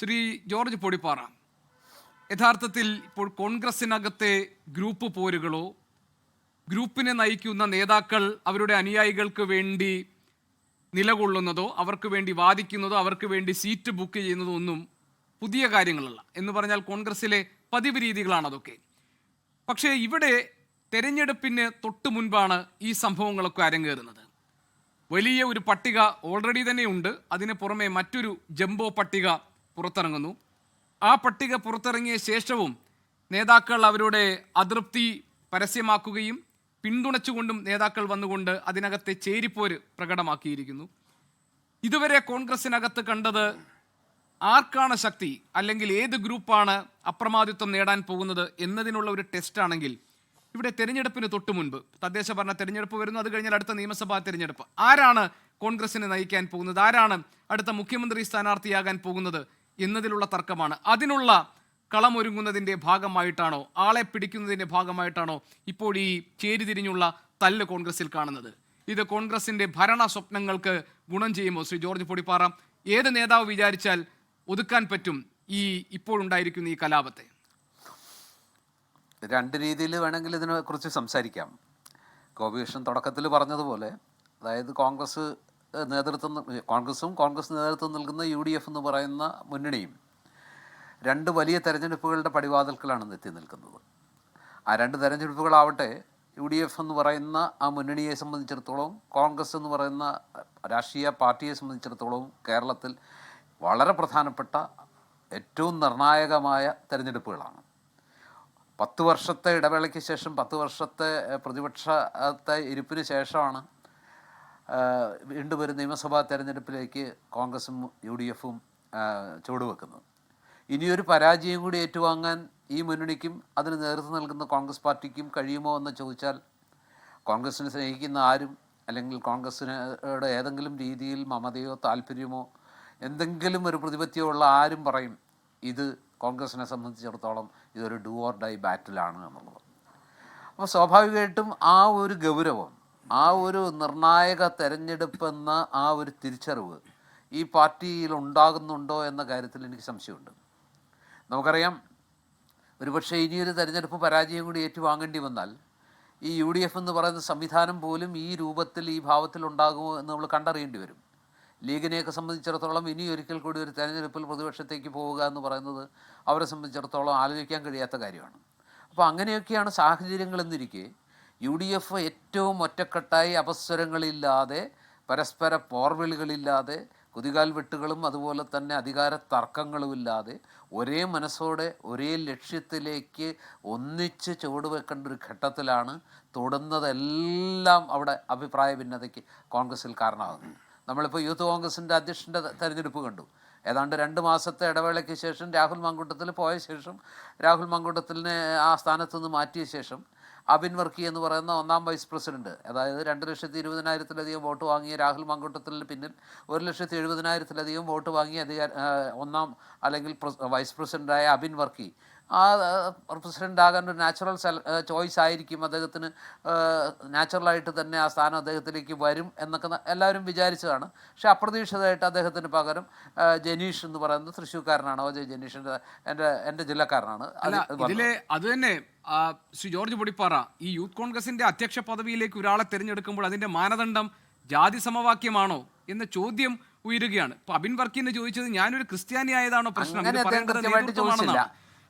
Shri George Podippara യഥാർത്ഥത്തിൽ ഇപ്പോൾ കോൺഗ്രസിനകത്തെ group പോരുകളോ ഗ്രൂപ്പിനെ നയിക്കുന്ന നേതാക്കൾ അവരുടെ അനുയായികൾക്ക് വേണ്ടി നിലകൊള്ളുന്നതോ അവർക്ക് വേണ്ടി വാദിക്കുന്നതോ അവർക്ക് വേണ്ടി സീറ്റ് ബുക്ക് ചെയ്യുന്നതോ ഒന്നും പുതിയ കാര്യങ്ങളല്ല. എന്ന് പറഞ്ഞാൽ കോൺഗ്രസിലെ പതിവ് രീതികളാണ് അതൊക്കെ. പക്ഷേ ഇവിടെ തെരഞ്ഞെടുപ്പിന് തൊട്ട് മുൻപാണ് ഈ സംഭവങ്ങളൊക്കെ അരങ്ങേറുന്നത്. വലിയ ഒരു പട്ടിക ഓൾറെഡി തന്നെ ഉണ്ട്. അതിന് പുറമെ മറ്റൊരു ജംബോ പട്ടിക പുറത്തിറങ്ങുന്നു. ആ പട്ടിക പുറത്തിറങ്ങിയ ശേഷവും നേതാക്കൾ അവരുടെ അതൃപ്തി പരസ്യമാക്കുകയും പിന്തുണച്ചുകൊണ്ടും നേതാക്കൾ വന്നുകൊണ്ട് അതിനകത്തെ ചേരിപ്പോര് പ്രകടമാക്കിയിരിക്കുന്നു. ഇതുവരെ കോൺഗ്രസിനകത്ത് കണ്ടത് ആർക്കാണ് ശക്തി അല്ലെങ്കിൽ ഏത് ഗ്രൂപ്പാണ് അപ്രമാദിത്വം നേടാൻ പോകുന്നത് എന്നതിനുള്ള ഒരു ടെസ്റ്റാണെങ്കിൽ ഇവിടെ തെരഞ്ഞെടുപ്പിന് തൊട്ട് മുൻപ് തദ്ദേശ ഭരണ തെരഞ്ഞെടുപ്പ് വരുന്നു അത് കഴിഞ്ഞാൽ അടുത്ത നിയമസഭാ തെരഞ്ഞെടുപ്പ്. ആരാണ് കോൺഗ്രസിനെ നയിക്കാൻ പോകുന്നത്? ആരാണ് അടുത്ത മുഖ്യമന്ത്രി സ്ഥാനാർത്ഥിയാകാൻ പോകുന്നത്? എന്നതിലുള്ള തർക്കമാണ്. അതിനുള്ള കളമൊരുങ്ങുന്നതിന്റെ ഭാഗമായിട്ടാണോ ആളെ പിടിക്കുന്നതിന്റെ ഭാഗമായിട്ടാണോ ഇപ്പോൾ ഈ ചേരിതിരിഞ്ഞുള്ള തല്ല് കോൺഗ്രസിൽ കാണുന്നത്? ഇത് കോൺഗ്രസിന്റെ ഭരണ സ്വപ്നങ്ങൾക്ക് ഗുണം ചെയ്യുമോ? ശ്രീ ജോർജ് പൊടിപ്പാറ ഏത് നേതാവ് വിചാരിച്ചാൽ ഒതുക്കാൻ പറ്റും ഈ ഇപ്പോഴുണ്ടായിരിക്കുന്ന ഈ കലാപത്തെ? രണ്ട് രീതിയിൽ വേണമെങ്കിൽ ഇതിനെക്കുറിച്ച് സംസാരിക്കാം. ഗോപികൃഷ്ണൻ തുടക്കത്തിൽ പറഞ്ഞതുപോലെ അതായത് കോൺഗ്രസ് നേതൃത്വം കോൺഗ്രസും കോൺഗ്രസ് നേതൃത്വം നൽകുന്ന യു ഡി എഫ് എന്ന് പറയുന്ന മുന്നണിയും രണ്ട് വലിയ തെരഞ്ഞെടുപ്പുകളുടെ പടിവാതിൽക്കലാണ് എത്തി നിൽക്കുന്നത്. ആ രണ്ട് തെരഞ്ഞെടുപ്പുകളാവട്ടെ യു ഡി എഫ് എന്ന് പറയുന്ന ആ മുന്നണിയെ സംബന്ധിച്ചിടത്തോളം കോൺഗ്രസ് എന്ന് പറയുന്ന രാഷ്ട്രീയ പാർട്ടിയെ സംബന്ധിച്ചിടത്തോളം കേരളത്തിൽ വളരെ പ്രധാനപ്പെട്ട ഏറ്റവും നിർണായകമായ തെരഞ്ഞെടുപ്പുകളാണ്. പത്ത് വർഷത്തെ ഇടവേളയ്ക്ക് ശേഷം പത്ത് വർഷത്തെ പ്രതിപക്ഷത്തെ ഇരിപ്പിന് ശേഷമാണ് വീണ്ടും ഒരു നിയമസഭാ തെരഞ്ഞെടുപ്പിലേക്ക് കോൺഗ്രസും യു ഡി എഫും ചുവടുവെക്കുന്നത് ഇനിയൊരു പരാജയം കൂടി ഏറ്റുവാങ്ങാൻ ഈ മുന്നണിക്കും അതിന് നേതൃത്വം നൽകുന്ന കോൺഗ്രസ് പാർട്ടിക്കും കഴിയുമോ എന്ന് ചോദിച്ചാൽ കോൺഗ്രസിനെ സ്നേഹിക്കുന്ന ആരും അല്ലെങ്കിൽ കോൺഗ്രസിനോട് ഏതെങ്കിലും രീതിയിൽ മമതയോ താല്പര്യമോ എന്തെങ്കിലും ഒരു പ്രതിപത്തിയോ ഉള്ള ആരും പറയും ഇത് കോൺഗ്രസിനെ സംബന്ധിച്ചിടത്തോളം ഇതൊരു ഡു ഓർ ഡൈ ബാറ്റിലാണ് എന്നുള്ളത്. അപ്പോൾ സ്വാഭാവികമായിട്ടും ആ ഒരു ഗൗരവം ആ ഒരു നിർണായക തെരഞ്ഞെടുപ്പെന്ന ആ ഒരു തിരിച്ചറിവ് ഈ പാർട്ടിയിൽ ഉണ്ടാകുന്നുണ്ടോ എന്ന കാര്യത്തിൽ എനിക്ക് സംശയമുണ്ട്. നമുക്കറിയാം ഒരുപക്ഷെ ഇനിയൊരു തെരഞ്ഞെടുപ്പ് പരാജയം കൂടി ഏറ്റുവാങ്ങേണ്ടി വന്നാൽ ഈ യു ഡി എഫ് എന്ന് പറയുന്ന സംവിധാനം പോലും ഈ രൂപത്തിൽ ഈ ഭാവത്തിൽ ഉണ്ടാകുമോ എന്ന് നമ്മൾ കണ്ടറിയേണ്ടി വരും. ലീഗിനെയൊക്കെ സംബന്ധിച്ചിടത്തോളം ഇനി ഒരിക്കൽ കൂടി ഒരു തെരഞ്ഞെടുപ്പിൽ പ്രതിപക്ഷത്തേക്ക് പോവുക എന്ന് പറയുന്നത് അവരെ സംബന്ധിച്ചിടത്തോളം ആലോചിക്കാൻ കഴിയാത്ത കാര്യമാണ്. അപ്പോൾ അങ്ങനെയൊക്കെയാണ് സാഹചര്യങ്ങൾ എന്നിരിക്കെ യു ഡി എഫ് ഏറ്റവും ഒറ്റക്കെട്ടായി അപസ്വരങ്ങളില്ലാതെ പരസ്പര പോർവിളികളില്ലാതെ കുതികാൽ വെട്ടുകളും അതുപോലെ തന്നെ അധികാര തർക്കങ്ങളും ഇല്ലാതെ ഒരേ മനസ്സോടെ ഒരേ ലക്ഷ്യത്തിലേക്ക് ഒന്നിച്ച് ചുവടുവെക്കേണ്ട ഒരു ഘട്ടത്തിലാണ് തൊടുന്നതെല്ലാം അവിടെ അഭിപ്രായ ഭിന്നതയ്ക്ക് കോൺഗ്രസിൽ കാരണമാകുന്നത്. നമ്മളിപ്പോൾ യൂത്ത് കോൺഗ്രസിന്റെ അധ്യക്ഷന്റെ തെരഞ്ഞെടുപ്പ് കണ്ടു. ഏതാണ്ട് രണ്ട് മാസത്തെ ഇടവേളയ്ക്ക് ശേഷം രാഹുൽ മങ്കൂട്ടത്തിൽ പോയ ശേഷം രാഹുൽ മങ്കൂട്ടത്തിനെ ആ സ്ഥാനത്ത് നിന്ന് മാറ്റിയ ശേഷം അബിൻ വർക്കി എന്ന് പറയുന്ന ഒന്നാം വൈസ് പ്രസിഡന്റ്. അതായത് രണ്ട് ലക്ഷത്തി ഇരുപതിനായിരത്തിലധികം വോട്ട് വാങ്ങിയ രാഹുൽ മങ്കൂട്ടത്തിന് പിന്നിൽ ഒരു ലക്ഷത്തി എഴുപതിനായിരത്തിലധികം വോട്ട് വാങ്ങിയ അധികാര ഒന്നാം അല്ലെങ്കിൽ വൈസ് പ്രസിഡന്റായ അബിൻ വർക്കി. ആ പ്രസിഡന്റ് ആകാൻ ഒരു നാച്ചുറൽ ചോയ്സ് ആയിരിക്കും. അദ്ദേഹത്തിന് നാച്ചുറലായിട്ട് തന്നെ ആ സ്ഥാനം അദ്ദേഹത്തിലേക്ക് വരും എന്നൊക്കെ എല്ലാവരും വിചാരിച്ചതാണ്. പക്ഷെ അപ്രതീക്ഷിതമായിട്ട് അദ്ദേഹത്തിന് പകരം ജനീഷ് എന്ന് പറയുന്നത് തൃശ്ശൂർക്കാരനാണ്. ഒ ജെ ജനീഷിന്റെ എന്റെ എന്റെ ജില്ലക്കാരനാണ്. അതിലെ അത് തന്നെ ശ്രീ ജോർജ് പൊടിപ്പാറ ഈ യൂത്ത് കോൺഗ്രസിന്റെ അധ്യക്ഷ പദവിയിലേക്ക് ഒരാളെ തിരഞ്ഞെടുക്കുമ്പോൾ അതിന്റെ മാനദണ്ഡം ജാതി സമവാക്യമാണോ എന്ന ചോദ്യം ഉയരുകയാണ്. അബിൻ വർക്കിന് ചോദിച്ചത് ഞാനൊരു ക്രിസ്ത്യാനി ആയതാണോ പ്രശ്നം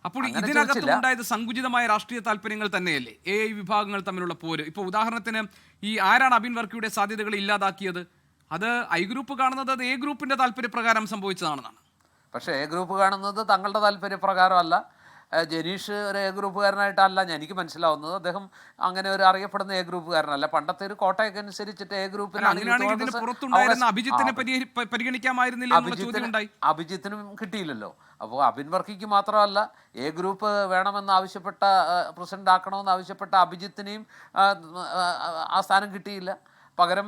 അപ്പോൾ ഇതിനകത്തും. ഉണ്ടായത് സങ്കുചിതമായ രാഷ്ട്രീയ താല്പര്യങ്ങൾ തന്നെയല്ലേ? എ ഐ വിഭാഗങ്ങൾ തമ്മിലുള്ള പോര്. ഇപ്പോൾ ഉദാഹരണത്തിന് ഈ ആരാണ് അബിൻ വർക്കിയുടെ സാധ്യതകൾ ഇല്ലാതാക്കിയത്? അത് ഐ ഗ്രൂപ്പ് കാണുന്നത് അത് എ ഗ്രൂപ്പിന്റെ താല്പര്യപ്രകാരം സംഭവിച്ചതാണെന്നാണ്. പക്ഷേ എ ഗ്രൂപ്പ് കാണുന്നത് തങ്ങളുടെ താല്പര്യപ്രകാരമല്ല. ജനീഷ് ഒരു എ ഗ്രൂപ്പുകാരനായിട്ടല്ല എനിക്ക് മനസ്സിലാവുന്നത്. അദ്ദേഹം അങ്ങനെ ഒരു അറിയപ്പെടുന്ന എ ഗ്രൂപ്പുകാരനല്ല. പണ്ടത്തെ ഒരു കോട്ടയൊക്കെ അനുസരിച്ചിട്ട് എ ഗ്രൂപ്പിന് അഭിജിത്തിനെ പരിഗണിക്കാമായിരുന്നില്ല അഭിജിത്തിന് കിട്ടിയില്ലല്ലോ. അപ്പോൾ അബിൻ വർക്കിക്ക് മാത്രമല്ല എ ഗ്രൂപ്പ് വേണമെന്ന് ആവശ്യപ്പെട്ട പ്രസിഡന്റ് ആക്കണമെന്ന് ആവശ്യപ്പെട്ട അഭിജിത്തിനെയും ആ, സ്ഥാനം കിട്ടിയില്ല. പകരം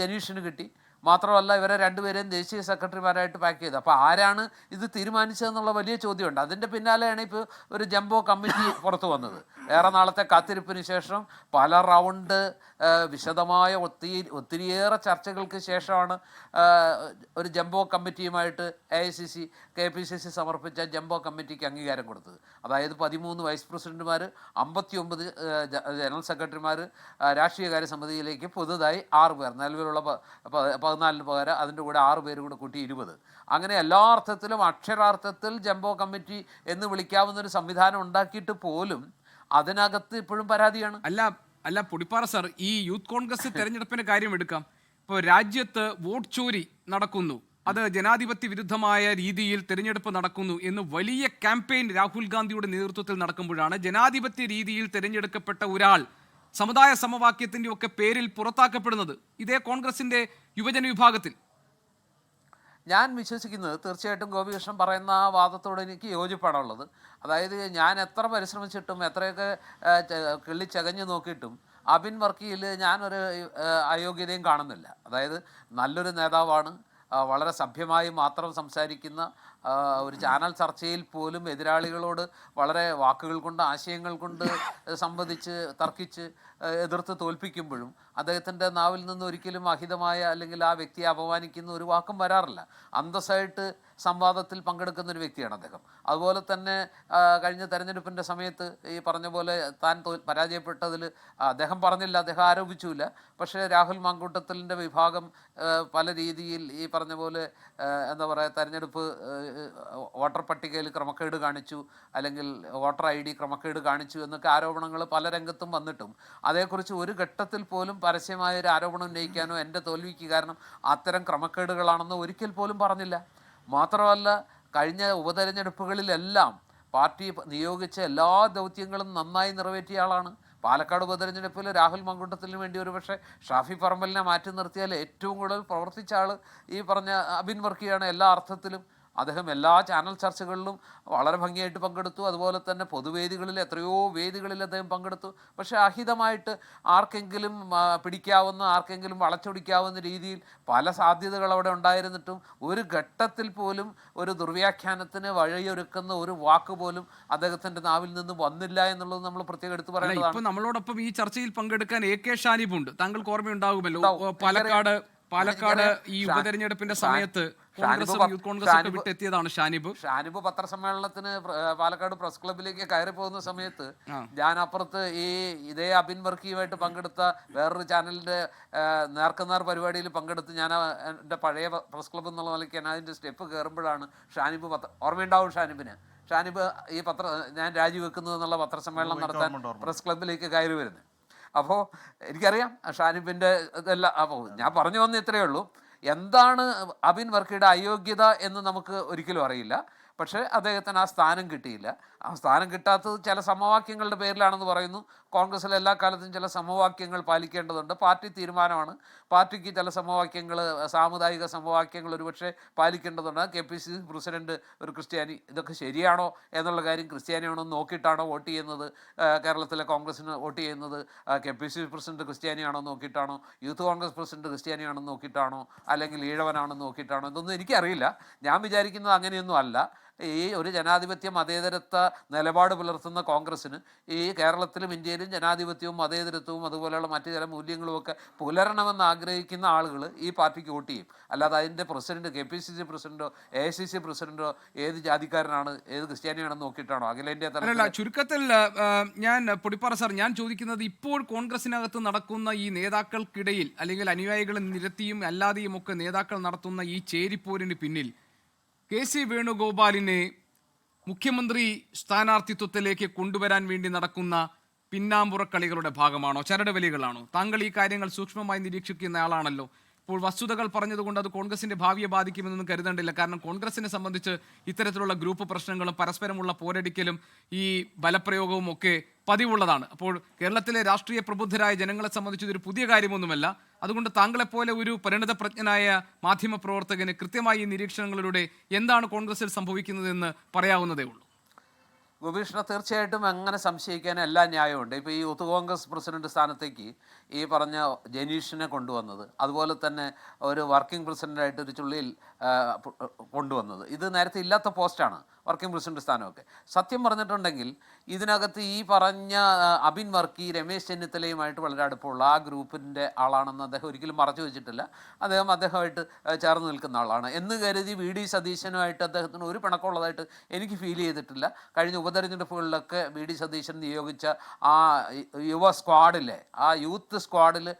ജനീഷിന് കിട്ടി. മാത്രമല്ല ഇവരെ രണ്ടുപേരെയും ദേശീയ സെക്രട്ടറിമാരായിട്ട് പാക്ക് ചെയ്തു. അപ്പോൾ ആരാണ് ഇത് തീരുമാനിച്ചതെന്നുള്ള വലിയ ചോദ്യമുണ്ട്. അതിന്റെ പിന്നാലെയാണ് ഇപ്പോൾ ഒരു ജംബോ കമ്മിറ്റി പുറത്തു വന്നത്. ഏറെ നാളത്തെ കാത്തിരിപ്പിന് ശേഷം പല റൗണ്ട് വിശദമായ ഒത്തിരി ഒത്തിരിയേറെ ചർച്ചകൾക്ക് ശേഷമാണ് ഒരു jumbo കമ്മിറ്റിയുമായിട്ട് A I C C K P C C സമർപ്പിച്ച ജംബോ കമ്മിറ്റിക്ക് അംഗീകാരം കൊടുത്തത്. അതായത് പതിമൂന്ന് വൈസ് പ്രസിഡന്റുമാർ അമ്പത്തി ഒമ്പത് ജനറൽ സെക്രട്ടറിമാർ രാഷ്ട്രീയകാര്യ സമിതിയിലേക്ക് പുതുതായി ആറ് പേർ നിലവിലുള്ള പതിനാലിന് പകരം അതിന്റെ കൂടെ ആറ് പേരും കൂടെ കൂട്ടി ഇരുപത്. അങ്ങനെ എല്ലാ അർത്ഥത്തിലും അക്ഷരാർത്ഥത്തിൽ ജംബോ കമ്മിറ്റി എന്ന് വിളിക്കാവുന്ന ഒരു സംവിധാനം ഉണ്ടാക്കിയിട്ട് പോലും അതിനകത്ത് ഇപ്പോഴും പരാതിയാണ്. അല്ല അല്ല പൊടിപ്പാറ സാർ ഈ യൂത്ത് കോൺഗ്രസ് തെരഞ്ഞെടുപ്പിന്റെ കാര്യം എടുക്കാം. ഇപ്പോൾ രാജ്യത്ത് വോട്ട് ചോരി നടക്കുന്നു. അത് ജനാധിപത്യ വിരുദ്ധമായ രീതിയിൽ തിരഞ്ഞെടുപ്പ് നടക്കുന്നു എന്ന് വലിയ ക്യാമ്പയിൻ രാഹുൽ ഗാന്ധിയുടെ നേതൃത്വത്തിൽ നടക്കുമ്പോഴാണ് ജനാധിപത്യ രീതിയിൽ തിരഞ്ഞെടുക്കപ്പെട്ട ഒരാൾ സമുദായ സമവാക്യത്തിന്റെ ഒക്കെ പേരിൽ പുറത്താക്കപ്പെടുന്നത് ഇതേ കോൺഗ്രസിന്റെ യുവജന വിഭാഗത്തിൽ. ഞാൻ വിശ്വസിക്കുന്നത് തീർച്ചയായിട്ടും ഗോപികൃഷ്ണൻ പറയുന്ന ആ വാദത്തോട് എനിക്ക് യോജിപ്പാണുള്ളത്. അതായത് ഞാൻ എത്ര പരിശ്രമിച്ചിട്ടും എത്രയൊക്കെ കിള്ളി ചകഞ്ഞു നോക്കിയിട്ടും അബിൻ വർക്കിയിൽ ഞാനൊരു അയോഗ്യതയും കാണുന്നില്ല. അതായത് നല്ലൊരു നേതാവാണ് വളരെ സഭ്യമായി മാത്രം സംസാരിക്കുന്ന ഒരു ചാനൽ ചർച്ചയിൽ പോലും എതിരാളികളോട് വളരെ വാക്കുകൾ കൊണ്ട് ആശയങ്ങൾ കൊണ്ട് സംവദിച്ച് തർക്കിച്ച് എതിർത്ത് തോൽപ്പിക്കുമ്പോഴും അദ്ദേഹത്തിന്റെ നാവിൽ നിന്ന് ഒരിക്കലും അഹിതമായ അല്ലെങ്കിൽ ആ വ്യക്തിയെ അപമാനിക്കുന്ന ഒരു വാക്കും വരാറില്ല. അന്തസ്സായിട്ട് സംവാദത്തിൽ പങ്കെടുക്കുന്ന ഒരു വ്യക്തിയാണ് അദ്ദേഹം. അതുപോലെ തന്നെ കഴിഞ്ഞ തെരഞ്ഞെടുപ്പിന്റെ സമയത്ത് ഈ പറഞ്ഞ പോലെ താൻ പരാജയപ്പെട്ടതിൽ അദ്ദേഹം പറഞ്ഞില്ല അദ്ദേഹം ആരോപിച്ചില്ല പക്ഷേ രാഹുൽ മാങ്കൂട്ടത്തിലിന്റെ വിഭാഗം പല രീതിയിൽ ഈ പറഞ്ഞ പോലെ എന്താ പറയുക തെരഞ്ഞെടുപ്പ് വോട്ടർ പട്ടികയിൽ ക്രമക്കേട് കാണിച്ചു അല്ലെങ്കിൽ വോട്ടർ ഐ ഡി ക്രമക്കേട് കാണിച്ചു എന്നൊക്കെ ആരോപണങ്ങൾ പല രംഗത്തും വന്നിട്ടും. അതേക്കുറിച്ച് ഒരു ഘട്ടത്തിൽ പോലും പരസ്യമായ ഒരു ആരോപണം ഉന്നയിക്കാനോ എന്റെ തോൽവിക്ക് കാരണം അത്തരം ക്രമക്കേടുകളാണെന്ന് ഒരിക്കൽ പോലും പറഞ്ഞില്ല. മാത്രമല്ല കഴിഞ്ഞ ഉപതെരഞ്ഞെടുപ്പുകളിലെല്ലാം പാർട്ടി നിയോഗിച്ച എല്ലാ ദൗത്യങ്ങളും നന്നായി നിറവേറ്റിയ ആളാണ്. പാലക്കാട് ഉപതെരഞ്ഞെടുപ്പിൽ രാഹുൽ മങ്കുട്ടത്തിന് വേണ്ടി ഒരുപക്ഷെ ഷാഫി പറമ്പലിനെ മാറ്റി നിർത്തിയാൽ ഏറ്റവും കൂടുതൽ പ്രവർത്തിച്ച ആൾ ഈ പറഞ്ഞ അബിൻ വർക്കിയാണ് എല്ലാ അർത്ഥത്തിലും അദ്ദേഹം എല്ലാ ചാനൽ ചർച്ചകളിലും വളരെ ഭംഗിയായിട്ട് പങ്കെടുത്തു. അതുപോലെ തന്നെ പൊതുവേദികളിൽ എത്രയോ വേദികളിൽ അദ്ദേഹം പങ്കെടുത്തു. പക്ഷേ അഹിതമായിട്ട് ആർക്കെങ്കിലും പിടിക്കാവുന്ന ആർക്കെങ്കിലും വളച്ചൊടിക്കാവുന്ന രീതിയിൽ പല സാധ്യതകൾ അവിടെ ഉണ്ടായിരുന്നിട്ടും ഒരു ഘട്ടത്തിൽ പോലും ഒരു ദുർവ്യാഖ്യാനത്തിന് വഴിയൊരുക്കുന്ന ഒരു വാക്ക് പോലും അദ്ദേഹത്തിന്റെ നാവിൽ നിന്ന് വന്നില്ല എന്നുള്ളത് നമ്മൾ പ്രത്യേകം എടുത്തു പറയുന്നത് നമ്മളോടൊപ്പം ഈ ചർച്ചയിൽ പങ്കെടുക്കാൻ എ കെ ഷാനിബ് ഉണ്ട്. താങ്കൾക്ക് ഓർമ്മയുണ്ടാകുമല്ലോ. പാലക്കാട് പാലക്കാട് ഈ ഉപതെരഞ്ഞെടുപ്പിന്റെ സമയത്ത് ഷാനിബ് കോൺഗ്രസും പ- യൂത്ത് കോൺഗ്രസും ഒക്കെ ഷാനിബ് വിട്ടെത്തിയതാണ് ഷാനിബ്. ഷാനിബ് പത്രസമ്മേളനത്തിന് പാലക്കാട് പ്രസ് ക്ലബിലേക്ക് കയറി പോകുന്ന സമയത്ത് ഞാൻ അപ്പുറത്ത് ഈ ഇതേ അബിൻ വർക്കിയുമായിട്ട് പങ്കെടുത്ത വേറൊരു ചാനലിന്റെ നേർക്കുന്നാർ നേർക്കുനേർ പരിപാടിയിൽ പങ്കെടുത്ത് ഞാൻ എന്റെ പഴയ പ്രസ് ക്ലബ് എന്നുള്ള നിലയ്ക്ക് ഞാൻ അതിന്റെ സ്റ്റെപ്പ് കയറുമ്പോഴാണ് ഷാനിബ് പത്ര ഓർമ്മയുണ്ടാവും ഷാനിബിന്. ഷാനിബ് ഈ പത്ര ഞാൻ രാജിവെക്കുന്നു എന്നുള്ള പത്രസമ്മേളനം നടത്താൻ പ്രസ് ക്ലബിലേക്ക് കയറി വരുന്നത്. അപ്പോൾ എനിക്കറിയാം ഷാനിബിന്റെ ഇതെല്ലാം അപ്പോൾ ഞാൻ പറഞ്ഞു വന്ന ഇത്രയേ ഉള്ളൂ. എന്താണ് അബിൻ വർക്കിയുടെ അയോഗ്യത എന്ന് നമുക്ക് ഒരിക്കലും അറിയില്ല. പക്ഷേ അദ്ദേഹത്തിന് ആ സ്ഥാനം കിട്ടിയില്ല. ആ സ്ഥാനം കിട്ടാത്തത് ചില സമവാക്യങ്ങളുടെ പേരിലാണെന്ന് പറയുന്നു. കോൺഗ്രസ്സിൽ എല്ലാ കാലത്തും ചില സമവാക്യങ്ങൾ പാലിക്കേണ്ടതുണ്ട്. പാർട്ടി തീരുമാനമാണ്. പാർട്ടിക്ക് ചില സമവാക്യങ്ങൾ സാമുദായിക സമവാക്യങ്ങൾ ഒരുപക്ഷെ പാലിക്കേണ്ടതുണ്ട്. K P C C president ഒരു ക്രിസ്ത്യാനി. ഇതൊക്കെ ശരിയാണോ എന്നുള്ള കാര്യം ക്രിസ്ത്യാനിയാണോ നോക്കിയിട്ടാണോ വോട്ട് ചെയ്യുന്നത്? കേരളത്തിലെ കോൺഗ്രസ്സിന് വോട്ട് ചെയ്യുന്നത് K P C C president ക്രിസ്ത്യാനിയാണോ നോക്കിയിട്ടാണോ? യൂത്ത് കോൺഗ്രസ് പ്രസിഡന്റ് ക്രിസ്ത്യാനിയാണോ നോക്കിയിട്ടാണോ? അല്ലെങ്കിൽ ഈഴവനാണോ നോക്കിയിട്ടാണോ? ഇതൊന്നും എനിക്കറിയില്ല. ഞാൻ വിചാരിക്കുന്നത് അങ്ങനെയൊന്നും അല്ല. ഈ ഒരു ജനാധിപത്യ മതേതരത്വ നിലപാട് പുലർത്തുന്ന കോൺഗ്രസ്സിന് ഈ കേരളത്തിലും ഇന്ത്യയിലും ജനാധിപത്യവും മതേതരത്വവും അതുപോലെയുള്ള മറ്റു ചില മൂല്യങ്ങളും ഒക്കെ പുലരണമെന്ന് ആഗ്രഹിക്കുന്ന ആളുകൾ ഈ പാർട്ടിക്ക് വോട്ട് ചെയ്യും. അല്ലാതെ അതിന്റെ president K P C C പ്രസിഡന്റോ A I C C പ്രസിഡന്റോ ഏത് ജാതിക്കാരനാണ് ഏത് ക്രിസ്ത്യാനിയാണെന്ന് നോക്കിയിട്ടാണോ? അഖിലേന്ത്യാ തലത്തിൽ ചുരുക്കത്തിൽ ഞാൻ പൊടിപ്പാറ സാർ ഞാൻ ചോദിക്കുന്നത് ഇപ്പോൾ കോൺഗ്രസിനകത്ത് നടക്കുന്ന ഈ നേതാക്കൾക്കിടയിൽ അല്ലെങ്കിൽ അനുയായികളെ നിരത്തിയും അല്ലാതെയും ഒക്കെ നേതാക്കൾ നടത്തുന്ന ഈ ചേരിപ്പോരിന് പിന്നിൽ കെ സി വേണുഗോപാലിനെ മുഖ്യമന്ത്രി സ്ഥാനാർത്ഥിത്വത്തിലേക്ക് കൊണ്ടുവരാൻ വേണ്ടി നടക്കുന്ന പിന്നാമ്പുറ കളികളുടെ ഭാഗമാണോ? ചരടുവലികളാണോ താങ്കൾ ഈ കാര്യങ്ങൾ സൂക്ഷ്മമായി നിരീക്ഷിക്കുന്ന ആളാണല്ലോ. ഇപ്പോൾ വസ്തുതകൾ പറഞ്ഞതുകൊണ്ട് അത് കോൺഗ്രസിന്റെ ഭാവിയെ ബാധിക്കുമെന്നൊന്നും കരുതേണ്ടില്ല. കാരണം കോൺഗ്രസിനെ സംബന്ധിച്ച് ഇത്തരത്തിലുള്ള ഗ്രൂപ്പ് പ്രശ്നങ്ങളും പരസ്പരമുള്ള പോരടിക്കലും ഈ ബലപ്രയോഗവും ഒക്കെ പതിവുള്ളതാണ്. അപ്പോൾ കേരളത്തിലെ രാഷ്ട്രീയ പ്രബുദ്ധരായ ജനങ്ങളെ സംബന്ധിച്ച് ഇതൊരു പുതിയ കാര്യമൊന്നുമല്ല. അതുകൊണ്ട് താങ്കളെപ്പോലെ ഒരു പരിണിത പ്രജ്ഞനായ മാധ്യമ പ്രവർത്തകന് കൃത്യമായി ഈ നിരീക്ഷണങ്ങളിലൂടെ എന്താണ് കോൺഗ്രസിൽ സംഭവിക്കുന്നതെന്ന് പറയാവുന്നതേ ഉള്ളൂ. ഗോപീഷ്ണ തീർച്ചയായിട്ടും അങ്ങനെ സംശയിക്കാൻ എല്ലാ ന്യായമുണ്ട് ഇപ്പോൾ ഈ യൂത്ത് കോൺഗ്രസ് പ്രസിഡന്റ് സ്ഥാനത്തേക്ക് ഈ പറഞ്ഞ ജനീഷിനെ കൊണ്ടുവന്നത് അതുപോലെ തന്നെ ഒരു വർക്കിംഗ് പ്രസിഡന്റായിട്ട് ഒരു ചുള്ളിയിൽ കൊണ്ടുവന്നത്. ഇത് നേരത്തെ ഇല്ലാത്ത പോസ്റ്റാണ് വർക്കിംഗ് പ്രസിഡന്റ് സ്ഥാനമൊക്കെ. സത്യം പറഞ്ഞിട്ടുണ്ടെങ്കിൽ ഇതിനകത്ത് ഈ പറഞ്ഞ അബിൻ വർക്കി രമേശ് ചെന്നിത്തലയുമായിട്ട് വളരെ അടുപ്പമുള്ള ആ ഗ്രൂപ്പിന്റെ ആളാണെന്ന് അദ്ദേഹം ഒരിക്കലും മറച്ചു വെച്ചിട്ടില്ല. അദ്ദേഹം അദ്ദേഹമായിട്ട് ചേർന്ന് നിൽക്കുന്ന ആളാണ്. എന്ന് കരുതി വി. ഡി. സതീശനുമായിട്ട് അദ്ദേഹത്തിന് ഒരു പിണക്കമുള്ളതായിട്ട് എനിക്ക് ഫീൽ ചെയ്തിട്ടില്ല. കഴിഞ്ഞ ഉപതെരഞ്ഞെടുപ്പുകളിലൊക്കെ വി. ഡി. സതീശൻ നിയോഗിച്ച ആ യുവ സ്ക്വാഡിലെ ആ യൂത്ത് സ്ക്വാഡിൽ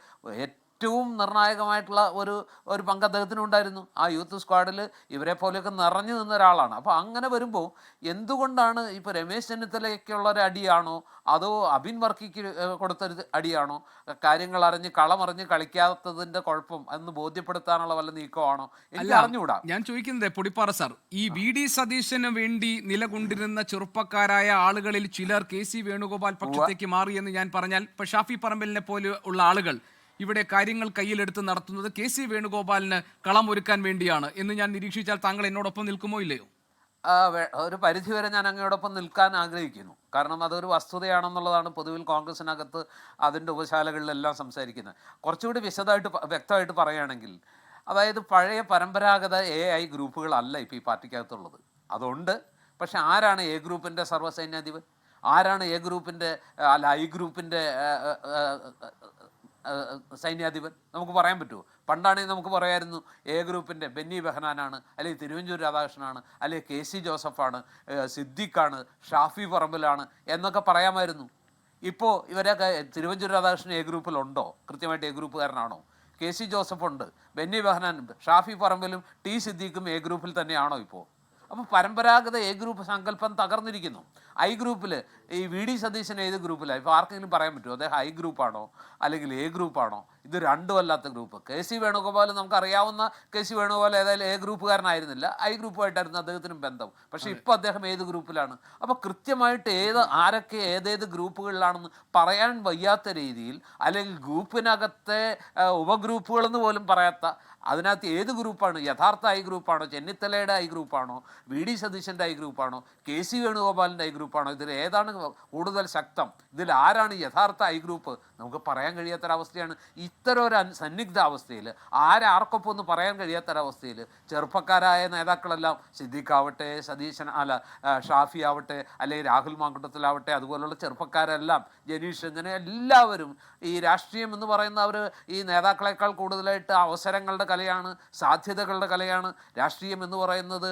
നിർണായകമായിട്ടുള്ള ഒരു ഒരു പങ്ക് അദ്ദേഹത്തിന് ഉണ്ടായിരുന്നു ആ യൂത്ത് സ്ക്വാഡിൽ ഇവരെ പോലെയൊക്കെ നിറഞ്ഞു നിന്ന ഒരാളാണ്. അപ്പോൾ അങ്ങനെ വരുമ്പോൾ എന്തുകൊണ്ടാണ് ഇപ്പോൾ രമേശ് ചെന്നിത്തലയ്ക്കുള്ള ഒരു അടിയാണോ? അതോ അബിൻ വർക്കിക്ക് കൊടുത്തൊരു അടിയാണോ? കാര്യങ്ങൾ അറിഞ്ഞ് കളമറിഞ്ഞ് കളിക്കാത്തതിന്റെ കുഴപ്പം എന്ന് ബോധ്യപ്പെടുത്താനുള്ള വല്ല നീക്കമാണോ? എനിക്ക് അറിഞ്ഞുകൂടാ. ഞാൻ ചോദിക്കുന്നത് പൊടിപ്പാറ സാർ ഈ വി ഡി സതീശന് വേണ്ടി നിലകൊണ്ടിരുന്ന ചെറുപ്പക്കാരായ ആളുകളിൽ ചിലർ കെ സി വേണുഗോപാൽ പക്ഷത്തേക്ക് മാറിയെന്ന് ഞാൻ പറഞ്ഞാൽ ഇപ്പൊ ഷാഫി പറമ്പലിനെ പോലെ ഉള്ള ആളുകൾ ഇവിടെ കാര്യങ്ങൾ കയ്യിലെടുത്ത് നടത്തുന്നത് കെ സി വേണുഗോപാലിന് കളം ഒരുക്കാൻ വേണ്ടിയാണ് എന്ന് ഞാൻ നിരീക്ഷിച്ചാൽ താങ്കൾ എന്നോടൊപ്പം നിൽക്കുമോ ഇല്ലയോ? ഒരു പരിധിവരെ ഞാൻ അങ്ങയോടൊപ്പം നിൽക്കാൻ ആഗ്രഹിക്കുന്നു. കാരണം അതൊരു വസ്തുതയാണെന്നുള്ളതാണ് പൊതുവിൽ കോൺഗ്രസിനകത്ത് അതിന്റെ ഉപശാലകളിലെല്ലാം സംസാരിക്കുന്നത്. കുറച്ചുകൂടി വിശദമായിട്ട് വ്യക്തമായിട്ട് പറയുകയാണെങ്കിൽ അതായത് പഴയ പരമ്പരാഗത എ ഐ ഗ്രൂപ്പുകളല്ല ഇപ്പോൾ ഈ പാർട്ടിക്കകത്തുള്ളത്. അതുണ്ട്. പക്ഷെ ആരാണ് എ ഗ്രൂപ്പിന്റെ സർവസൈന്യാധിപൻ? ആരാണ് എ ഗ്രൂപ്പിന്റെ അല്ല ഐ ഗ്രൂപ്പിന്റെ സൈന്യാധിപൻ. നമുക്ക് പറയാൻ പറ്റുമോ പണ്ടാണെങ്കിൽ നമുക്ക് പറയായിരുന്നു എ ഗ്രൂപ്പിന്റെ ബെന്നി ബെഹനാനാണ് അല്ലെങ്കിൽ തിരുവഞ്ചൂർ രാധാകൃഷ്ണനാണ് അല്ലെങ്കിൽ കെ സി ജോസഫാണ് സിദ്ദിഖാണ് ഷാഫി പറമ്പിലാണ് എന്നൊക്കെ പറയാമായിരുന്നു. ഇപ്പോൾ ഇവരൊക്കെ തിരുവഞ്ചൂർ രാധാകൃഷ്ണൻ എ ഗ്രൂപ്പിലുണ്ടോ? കൃത്യമായിട്ട് എ ഗ്രൂപ്പുകാരനാണോ? കെ സി ജോസഫ് ഉണ്ട് ബെന്നി ബെഹനാൻ ഷാഫി പറമ്പിലും ടി സിദ്ദീഖും എ ഗ്രൂപ്പിൽ തന്നെയാണോ ഇപ്പോൾ അപ്പോൾ പരമ്പരാഗത എ ഗ്രൂപ്പ് സങ്കല്പം തകർന്നിരിക്കുന്നു. ഐ ഗ്രൂപ്പിൽ ഈ വി ഡി സതീശൻ ഏത് ഗ്രൂപ്പിലാണ് ഇപ്പോൾ ആർക്കെങ്കിലും പറയാൻ പറ്റുമോ അദ്ദേഹം ഐ ഗ്രൂപ്പാണോ? അല്ലെങ്കിൽ എ ഗ്രൂപ്പാണോ? ഇത് രണ്ടും അല്ലാത്ത ഗ്രൂപ്പ്. കെ സി വേണുഗോപാൽ നമുക്കറിയാവുന്ന കെ സി വേണുഗോപാൽ ഏതായാലും എ ഗ്രൂപ്പുകാരനായിരുന്നില്ല. ഐ ഗ്രൂപ്പുമായിട്ടായിരുന്നു അദ്ദേഹത്തിനും ബന്ധം. പക്ഷേ ഇപ്പോൾ അദ്ദേഹം ഏത് ഗ്രൂപ്പിലാണ്? അപ്പോൾ കൃത്യമായിട്ട് ഏത് ആരൊക്കെ ഏതേത് ഗ്രൂപ്പുകളിലാണെന്ന് പറയാൻ വയ്യാത്ത രീതിയിൽ അല്ലെങ്കിൽ ഗ്രൂപ്പിനകത്തെ ഉപഗ്രൂപ്പുകളെന്ന് പോലും പറയാത്ത അതിനകത്ത് ഏത് ഗ്രൂപ്പാണ്? യഥാർത്ഥ ഐ ഗ്രൂപ്പാണോ? ചെന്നിത്തലയുടെ ഐ ഗ്രൂപ്പാണോ? വി ഡി സതീശന്റെ ഐ ഗ്രൂപ്പാണോ? കെ സി വേണുഗോപാലിന്റെ ഐ ഗ്രൂപ്പാണോ? ഇതിൽ ഏതാണ് കൂടുതൽ ശക്തം? ഇതിൽ ആരാണ് യഥാർത്ഥ ഐ ഗ്രൂപ്പ്? നമുക്ക് പറയാൻ കഴിയാത്തൊരവസ്ഥയാണ്. ഇത്തരം ഒരു സന്നിഗ്ധ അവസ്ഥയിൽ ആരാർക്കൊപ്പം ഒന്ന് പറയാൻ കഴിയാത്തൊരവസ്ഥയിൽ ചെറുപ്പക്കാരായ നേതാക്കളെല്ലാം സിദ്ദീഖാവട്ടെ സതീശൻ അല്ല ഷാഫി ആവട്ടെ അല്ലെങ്കിൽ രാഹുൽ മാങ്കുട്ടത്തിലാവട്ടെ അതുപോലുള്ള ചെറുപ്പക്കാരെല്ലാം ജനീഷ് ഇങ്ങനെ എല്ലാവരും ഈ രാഷ്ട്രീയം എന്ന് പറയുന്ന അവർ ഈ നേതാക്കളെക്കാൾ കൂടുതലായിട്ട് അവസരങ്ങളുടെ കലയാണ് സാധ്യതകളുടെ കലയാണ്. രാഷ്ട്രീയം എന്ന് പറയുന്നത്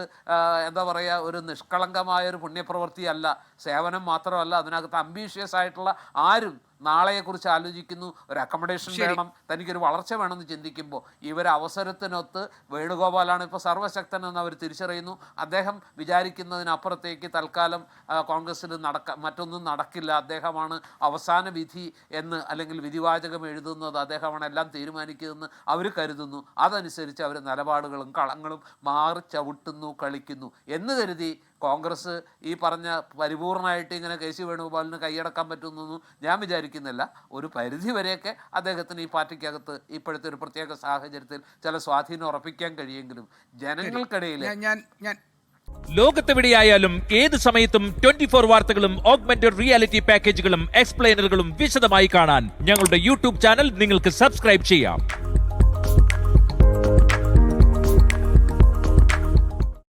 എന്താ പറയുക ഒരു നിഷ്കളങ്കമായ ഒരു പുണ്യപ്രവൃത്തിയല്ല. സേവനം മാത്രമല്ല അതിനകത്ത് അംബീഷ്യസ് ആയിട്ടുള്ള ആരും നാളെയെക്കുറിച്ച് ആലോചിക്കുന്നു ഒരു അക്കോമഡേഷൻ വേണം തനിക്കൊരു വളർച്ച വേണമെന്ന് ചിന്തിക്കുമ്പോൾ ഇവർ അവസരത്തിനൊത്ത് വേണുഗോപാലാണ് ഇപ്പോൾ സർവശക്തൻ എന്ന് അവർ തിരിച്ചറിയുന്നു. അദ്ദേഹം വിചാരിക്കുന്നതിനപ്പുറത്തേക്ക് തൽക്കാലം കോൺഗ്രസ്സിൽ നടക്ക മറ്റൊന്നും നടക്കില്ല. അദ്ദേഹമാണ് അവസാന വിധി എന്ന് അല്ലെങ്കിൽ വിധിവാചകം എഴുതുന്നത് അദ്ദേഹമാണ് എല്ലാം തീരുമാനിക്കുന്നതെന്ന് അവർ കരുതുന്നു. അതനുസരിച്ച് അവർ നിലപാടുകളും കളങ്ങളും മാറി ചവിട്ടുന്നു കളിക്കുന്നു. എന്ന് കരുതി കോൺഗ്രസ് ഈ പറഞ്ഞ പരിപൂർണമായിട്ട് ഇങ്ങനെ കെ സി വേണുഗോപാലിന് കൈയടക്കാൻ പറ്റുന്നു ഞാൻ വിചാരിക്കുന്നില്ല ഒരു പരിധി വരെയൊക്കെ അദ്ദേഹത്തിന് ഈ പാർട്ടിക്കകത്ത് ഇപ്പോഴത്തെ ഒരു പ്രത്യേക സാഹചര്യത്തിൽ ചില സ്വാധീനം ഉറപ്പിക്കാൻ കഴിയുമെങ്കിലും ജനങ്ങൾക്കിടയിൽ ഞാൻ ഞാൻ ഞാൻ ലോകത്തെവിടെയായാലും ഏത് സമയത്തും ട്വന്റി ഫോർ വാർത്തകളും ഓഗ്മെന്റഡ് റിയാലിറ്റി പാക്കേജുകളും എക്സ്പ്ലെയിനറുകളും വിശദമായി കാണാൻ ഞങ്ങളുടെ യൂട്യൂബ് ചാനൽ നിങ്ങൾക്ക് സബ്സ്ക്രൈബ് ചെയ്യാം.